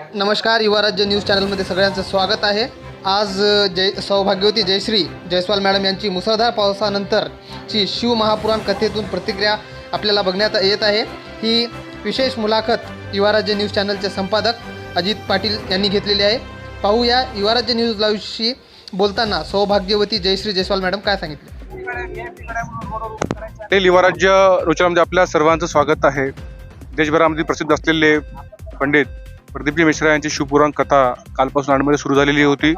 नमस्कार युवा राज्य न्यूज चॅनलमध्ये सगळ्यांचं स्वागत आहे. आज जय सौभाग्यवती जयश्री जयस्वाल मॅडम यांची मुसळधार पावसानंतरची शिव महापुराण कथेतून प्रतिक्रिया आपल्याला बघण्यात येत आहे. ही विशेष मुलाखत युवा राज्य न्यूज चॅनलचे संपादक अजित पाटील यांनी घेतलेली आहे. पाहूया युवा राज्य न्यूज लाईव्हशी बोलताना सौभाग्यवती जयश्री जयस्वाल मॅडम काय सांगितले? ते युवराज्य रोचनामध्ये आपल्या सर्वांचं स्वागत आहे. देशभरामध्ये प्रसिद्ध असलेले पंडित प्रदीपजी मिश्रा यांची शिवपुराण कथा कालपासून आडमध्ये सुरू झालेली होती.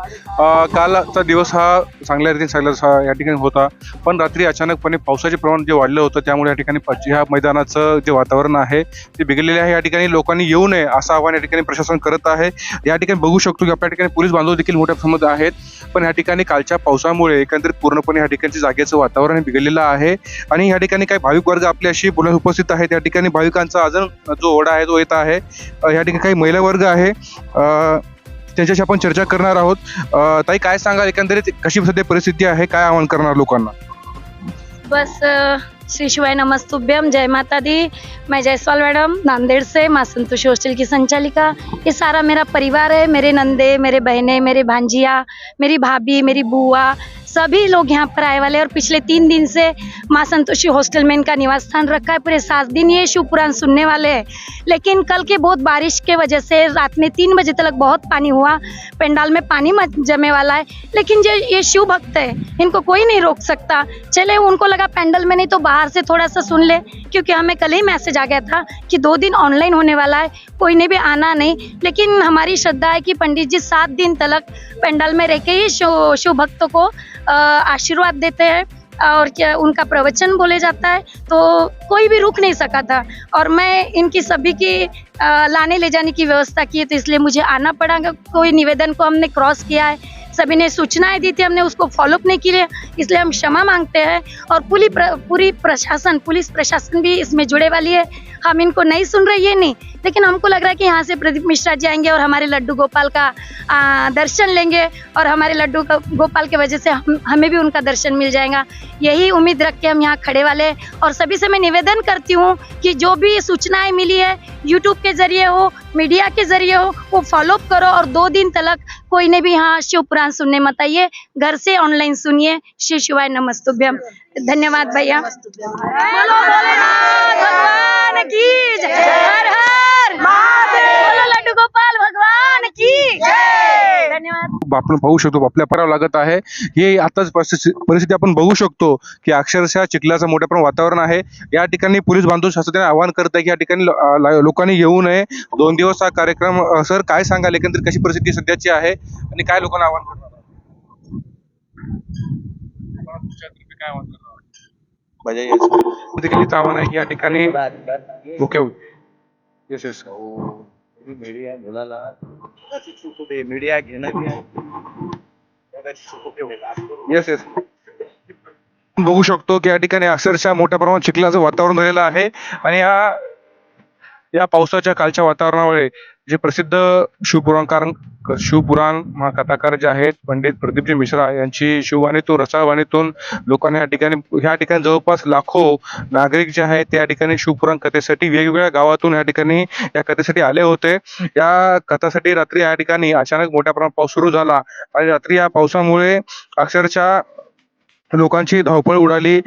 कालचा दिवस हा चांगल्या रीतीने चांगला हा या ठिकाणी होता. पण रात्री अचानकपणे पावसाचे प्रमाण जे वाढलं होतं त्यामुळे या ठिकाणी ह्या मैदानाचं जे वातावरण आहे ते बिघडलेले आहे. या ठिकाणी लोकांनी येऊ नये असं आव्हान या ठिकाणी प्रशासन करत आहे. या ठिकाणी बघू शकतो की आपल्या ठिकाणी पोलीस बांधव देखील मोठ्या प्रमाणात आहेत. पण या ठिकाणी कालच्या पावसामुळे एकंदरीत पूर्णपणे या ठिकाणच्या जागेचं वातावरण बिघडलेलं आहे. आणि या ठिकाणी काही भाविक वर्ग आपल्याशी बोलण्यास उपस्थित आहेत. या ठिकाणी भाविकांचा अजून जो ओढा आहे तो येत आहे या ठिकाणी काही महिला वर्ग आहे. त्याच्याशी त्यांच्याशी आपण चर्चा करणार आहोत. ताई काय सांगाल? एकंदरीत कशी सध्या परिस्थिती आहे? काय आवाहन करणार लोकांना? बस श्री शिवाय नमस्तुभ्यम. जय माता दी मैं जयसवाल मैडम नांदेड़ से. माँ संतोषी हॉस्टल की संचालिका. ये सारा मेरा परिवार है. मेरे नंदे मेरे बहनें मेरे भांजिया मेरी भाभी मेरी बुआ सभी लोग यहाँ पर आए वाले और पिछले तीन दिन से माँ संतोषी हॉस्टल में इनका निवास स्थान रखा है। पूरे सात दिन ये शिव पुराण सुनने वाले हैं। लेकिन कल के बहुत बारिश के वजह से रात में तीन बजे तक बहुत पानी हुआ। पंडाल में पानी जमे वाला है। लेकिन जो ये शिव भक्त है। इनको कोई नहीं रोक सकता। चले, उनको लगा पैंडल में नहीं तो बाहर से थोड़ा सा सुन ले। क्योंकि हमें कल ही मैसेज आ गया था कि दो दिन ऑनलाइन होने वाला है। कोई ने भी आना नहीं। लेकिन हमारी श्रद्धा है कि पंडित जी सात दिन तलक पंडाल में रह के ही शिव भक्तों को आशीर्वाद देते हैं और क्या उनका प्रवचन बोले जाता है। तो कोई भी रुक नहीं सका था और मैं इनकी सभी की लाने ले जाने की व्यवस्था की है तो इसलिए मुझे आना पड़ा। कोई निवेदन को हमने क्रॉस किया है सभी ने सूचनाएँ दी थी हमने उसको फॉलोअप नहीं किया इसलिए हम क्षमा मांगते हैं और प्र, पूरी प्रशासन पुलिस प्रशासन भी इसमें जुड़े वाली है। हम इनको नहीं सुन रही है नहीं लेकिन हमको लग रहा है कि यहाँ से प्रदीप मिश्रा जी आएँगे और हमारे लड्डू गोपाल का आ, दर्शन लेंगे और हमारे लड्डू गोपाल की वजह से हम हमें भी उनका दर्शन मिल जाएगा। यही उम्मीद रख के हम यहाँ खड़े वाले और सभी से मैं निवेदन करती हूँ कि जो भी सूचनाएँ मिली है यूट्यूब के ज़रिए हो मीडिया के ज़रिए हो वो फॉलोअप करो और दो दिन तलक कोई ने भी यहाँ शिव पुराण सुनने मत आइए। घर से ऑनलाइन सुनिए। श्री शिवाय नमस्तुभ्यम। धन्यवाद भैया। भगवान। आपण पाहू शकतो आपल्या पराव लागत आहे. हे आताच परिस्थिती परिस्थिती आपण बघू शकतो की अक्षरशः चिखलाचं मोठ्या प्रमाणात वातावरण आहे. या ठिकाणी पोलीस बांधव शासनाने आवाहन करत आहे की या ठिकाणी लोकांनी येऊ नये. दोन दिवस हा कार्यक्रम सर काय सांगाल? एकंदरीत कशी परिस्थिती सध्याची आहे आणि काय लोकांना आवाहन करणार? काय आवाहन करणार आव्हान आहे या ठिकाणी ओके येस येस. मीडिया मुलाला मीडिया घेणं येस येस बघू शकतो की या ठिकाणी अक्षरशः मोठ्या प्रमाणात चिखलाचं वातावरण झालेलं आहे. आणि या या पावसाच्या कालच्या वातावरणामुळे जे प्रसिद्ध शिवपुराणकार शिवपुराण महाकथाकार जे आहेत पंडित प्रदीपजी मिश्रा यांची शिववाणीतून रसाळवाणीतून लोकांना या ठिकाणी ह्या ठिकाणी जवळपास लाखो नागरिक जे आहेत त्या ठिकाणी शिवपुराण कथेसाठी वेगवेगळ्या गावातून या ठिकाणी या कथेसाठी आले होते. या कथासाठी रात्री या ठिकाणी अचानक मोठ्या प्रमाणात पाऊस सुरू झाला आणि रात्री या पावसामुळे अक्षरशः लोकांची धावपळ उडाली.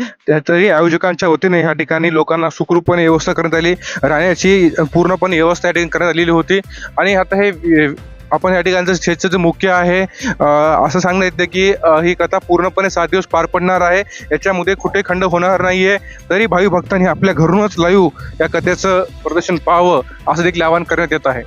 तरी आयोजकांच्या वतीने ह्या ठिकाणी लोकांना सुखरूपपणे व्यवस्था करण्यात आली. राहण्याची पूर्णपणे व्यवस्था या ठिकाणी करण्यात आलेली होती. आणि आता हे आपण या ठिकाणचं क्षेत्र जे मुख्य आहे असं सांगण्यात येतं की ही कथा पूर्णपणे सात दिवस पार पडणार आहे. याच्यामध्ये कुठे खंड होणार नाही आहे तरी भावी भक्तांनी आपल्या घरूनच लाईव्ह या कथेचं प्रदर्शन पाहावं असं देखील आवाहन करण्यात येत आहे.